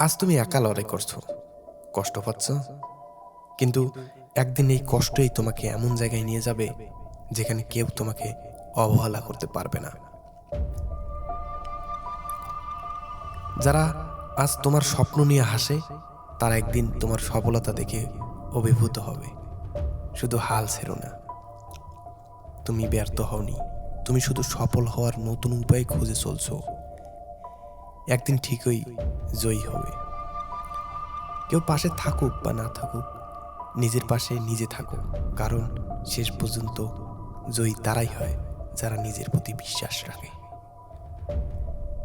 আজ তুমি একা লড়াই করছ। কষ্ট পাচ্ছ? কিন্তু একদিন এই কষ্টই তোমাকে এমন জায়গায় নিয়ে যাবে যেখানে কেউ তোমাকে অবহেলা করতে পারবে না। যারা আজ তোমার স্বপ্ন নিয়ে হাসে, তারা একদিন তোমার সফলতা দেখে অভিভূত হবে। শুধু হাল ছেড়ো না। তুমি ব্যর্থ হওনি। তুমি শুধু সফল হওয়ার নতুন উপায় খুঁজে চলছো। একদিন ঠিকই জয়ী হবে। কেউ পাশে থাকুক বা না থাকুক, নিজের পাশে নিজে থাকো কারণ শেষ পর্যন্ত জয়ী তারাই হয় যারা নিজের প্রতি বিশ্বাস রাখে।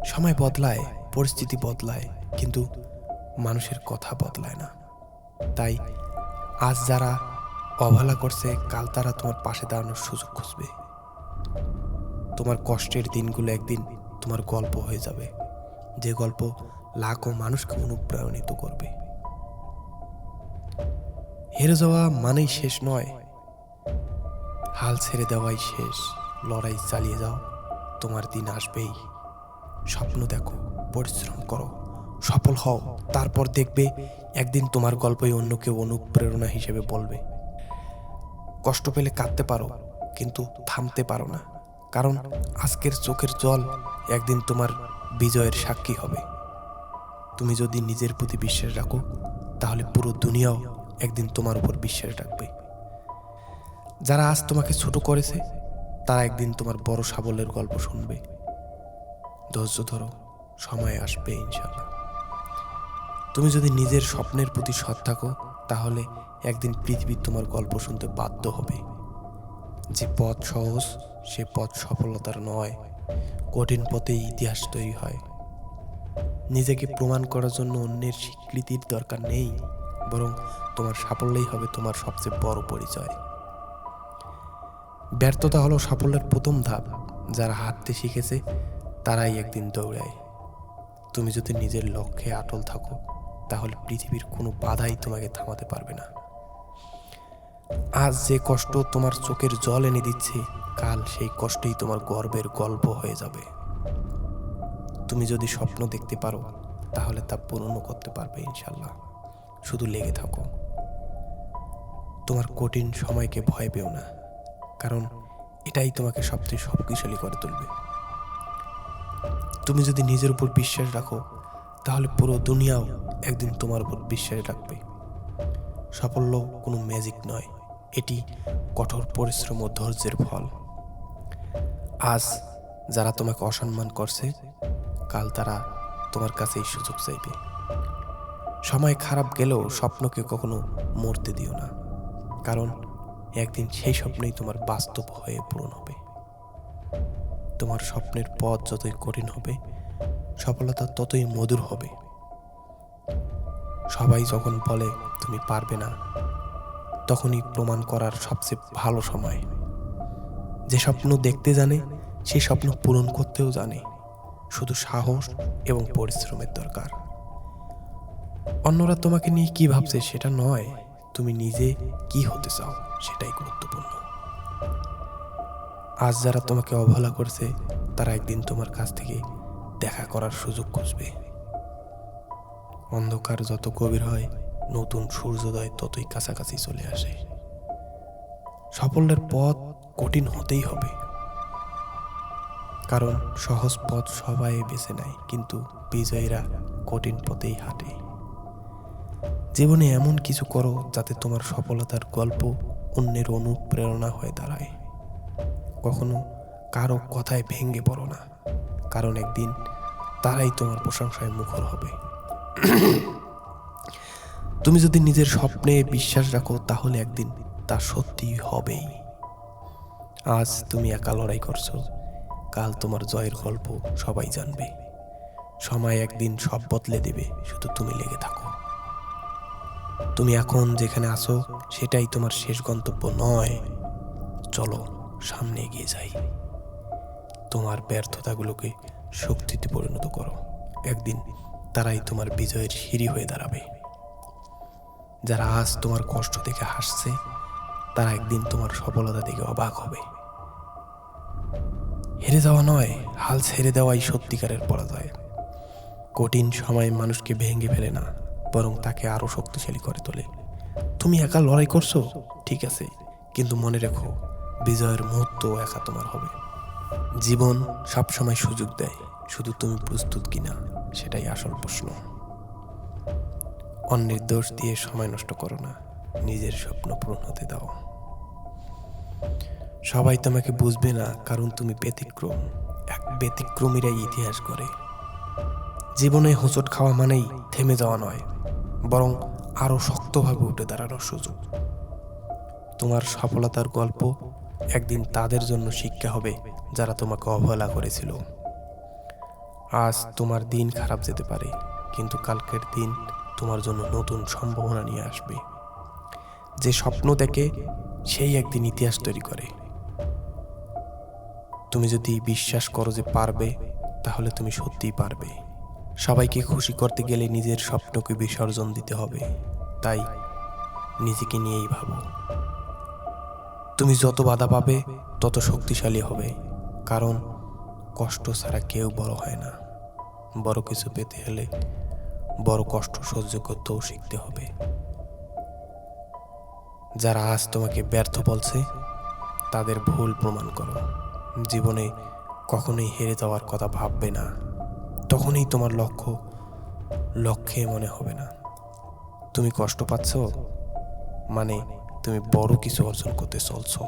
সময় বদলায়, পরিস্থিতি বদলায়, কিন্তু মানুষের কথা বদলায় না। তাই আজ যারা অবহেলা করছে, কাল তারা তোমার পাশে দাঁড়ানোর সুযোগ খুঁজবে। তোমার কষ্টের দিনগুলো একদিন তোমার গল্প হয়ে যাবে। যে গল্প লাখো মানুষকে অনুপ্রাণিত করবে। হেরে যাওয়া মানেই শেষ নয়। হাল ছেড়ে দেওয়াই শেষ। লড়াই চালিয়ে যাও। তোমার দিন আসবেই। স্বপ্ন দেখো, পরিশ্রম করো, সফল হও। তারপর দেখবে একদিন তোমার গল্পই অন্য কেউ অনুপ্রেরণা হিসেবে বলবে। কষ্ট পেলে কাঁদতে পারো, কিন্তু থামতে পারো না। কারণ আজকের চোখের জল একদিন তোমার বিজয়ের সাক্ষী হবে। তুমি যদি নিজের প্রতি বিশ্বাস রাখো, তাহলে পুরো দুনিয়াও একদিন তোমার উপর বিশ্বাস রাখবে। যারা আজ তোমাকে ছোট করেছে, তারা একদিন তোমার বড় সাফল্যের গল্প শুনবে। ধৈর্য ধরো, সময় আসবে ইনশাল্লাহ তুমি যদি নিজের স্বপ্নের প্রতি সৎ থাকো, তাহলে একদিন পৃথিবী তোমার গল্প শুনতে বাধ্য হবে। যে পথ সহজ, সে পথ সফলতার নয়। কঠিন পথে ইতিহাস তৈরি হয়। নিজেকে প্রমাণ করার জন্য অন্যের স্বীকৃতির দরকার নেই, বরং তোমার সাফল্যই হবে তোমার সবচেয়ে বড় পরিচয়। ব্যর্থতা হলো সাফল্যের প্রথম ধাপ। যারা হাঁটতে শিখেছে, তারাই একদিন দৌড়ায়। তুমি যদি নিজের লক্ষ্যে আটল থাকো, তাহলে পৃথিবীর কোনো বাধাই তোমাকে থামাতে পারবে না। আজ যে কষ্ট তোমার চোখের জল এনে দিচ্ছে, কাল সেই কষ্টই তোমার গর্বের গল্প হয়ে যাবে। তুমি যদি স্বপ্ন দেখতে পারো, তাহলে তা পূরণও করতে পারবে ইনশাল্লাহ শুধু লেগে থাকো। তোমার কঠিন সময়কে ভয় পেও না, কারণ এটাই তোমাকে সবচেয়ে শক্তিশালী করে তুলবে। তুমি যদি নিজের উপর বিশ্বাস রাখো, তাহলে পুরো দুনিয়াও একদিন তোমার উপর বিশ্বাস রাখবে। সাফল্য কোনো ম্যাজিক নয়। এটি কঠোর পরিশ্রম ও ধৈর্যের ফল। আজ যারা তোমাকে অসম্মান করছে, কাল তারা তোমার কাছে এই সুযোগ চাইবে। সময় খারাপ গেলেও স্বপ্নকে কখনো মরতে দিও না, কারণ একদিন সেই স্বপ্নই তোমার বাস্তব হয়ে পূরণ হবে। তোমার স্বপ্নের পথ যতই কঠিন হবে, সফলতা ততই মধুর হবে। সবাই যখন বলে, তুমি পারবে না তখনই প্রমাণ করার সবচেয়ে ভালো সময়। যে স্বপ্ন দেখতে জানে সেই স্বপ্ন পূরণ করতেও জানে। শুধু সাহস এবং পরিশ্রমের দরকার। অন্যরা তোমাকে নিয়ে কি ভাবছে সেটা নয়, তুমি নিজে কি হতে চাও সেটাই গুরুত্বপূর্ণ। আজ যারা তোমাকে অবহেলা করছে, তারা একদিন তোমার কাছ থেকে দেখা করার সুযোগ খুঁজবে। অন্ধকার যত গভীর হয় নতুন সূর্যোদয় ততই কাছাকাছি চলে আসে। সাফল্যের পথ কঠিন হতেই হবে। কারণ সহজ পথ সবাই বেছে নেয়, কিন্তু বিজয়ীরা কঠিন পথেই হাঁটে। জীবনে এমন কিছু করো যাতে তোমার সফলতার গল্প অন্যের অনুপ্রেরণা হয়ে দাঁড়ায়। কখনো কারও কথায় ভেঙে পড়ো না, কারণ একদিন তারাই তোমার প্রশংসায় মুখর হবে। তুমি যদি নিজের স্বপ্নে বিশ্বাস রাখো, তাহলে একদিন তা সত্যি হবেই। আজ তুমি একা লড়াই করছ। কাল তোমার জয়ের গল্প সবাই জানবে। সময় একদিন সব বদলে দেবে, শুধু তুমি লেগে থাকো। তুমি এখন যেখানে আছো, সেটাই তোমার শেষ গন্তব্য নয়। চলো সামনে এগিয়ে যাই। তোমার ব্যর্থতাগুলোকে শক্তিতে পরিণত করো। একদিন তারাই তোমার বিজয়ের সিঁড়ি হয়ে দাঁড়াবে। যারা আজ তোমার কষ্ট দেখে হাসছে, তারা একদিন তোমার সফলতা দেখে অবাক হবে। হেরে যাওয়া নয়, হাল ছেড়ে দেওয়াই সত্যিকারের পরাজয়। কঠিন সময় মানুষকে ভেঙে ফেলে না, বরং তাকে আরও শক্তিশালী করে তোলে। তুমি একা লড়াই করছ? ঠিক আছে, কিন্তু মনে রেখো, বিজয়ের মুহূর্ত একা তোমার হবে। জীবন সবসময় সুযোগ দেয়, শুধু তুমি প্রস্তুত কিনা, সেটাই আসল প্রশ্ন। অন্যের দোষ দিয়ে সময় নষ্ট করো না। নিজের স্বপ্ন পূরণ হতে দাও। সবাই তোমাকে বুঝবে না কারণ তুমি ব্যতিক্রম। এক ব্যতিক্রমীরাই ইতিহাস করে জীবনে হোঁচট খাওয়া মানেই থেমে যাওয়া নয়, বরং আরও শক্তভাবে উঠে দাঁড়ানোর সুযোগ। তোমার সফলতার গল্প একদিন তাদের জন্য শিক্ষা হবে যারা তোমাকে অবহেলা করেছিল। আজ তোমার দিন খারাপ যেতে পারে, কিন্তু কালকের দিন তোমার জন্য নতুন সম্ভাবনা নিয়ে আসবে। যে স্বপ্ন দেখে সেই একদিন ইতিহাস তৈরি করে। তুমি যদি বিশ্বাস করো যে পারবে, তাহলে তুমি সত্যিই পারবে। সবাইকে খুশি করতে গেলে নিজের স্বপ্নকে বিসর্জন দিতে হবে। তাই নিজেকে নিয়েই ভাবো। তুমি যত বাধা পাবে, তত শক্তিশালী হবে। কারণ কষ্ট ছাড়া কেউ বড় হয় না। বড় কিছু পেতে হলে বড় কষ্ট সহ্য করতেও শিখতে হবে। যারা আজ তোমাকে ব্যর্থ বলছে, তাদের ভুল প্রমাণ করো। জীবনে কখনোই হেরে যাওয়ার কথা ভাববে না। তখনই তোমার লক্ষ্য, লক্ষ্যে মনে হবে না। তুমি কষ্ট পাচ্ছ? মানে তুমি বড় কিছু অর্জন করতে চলছো।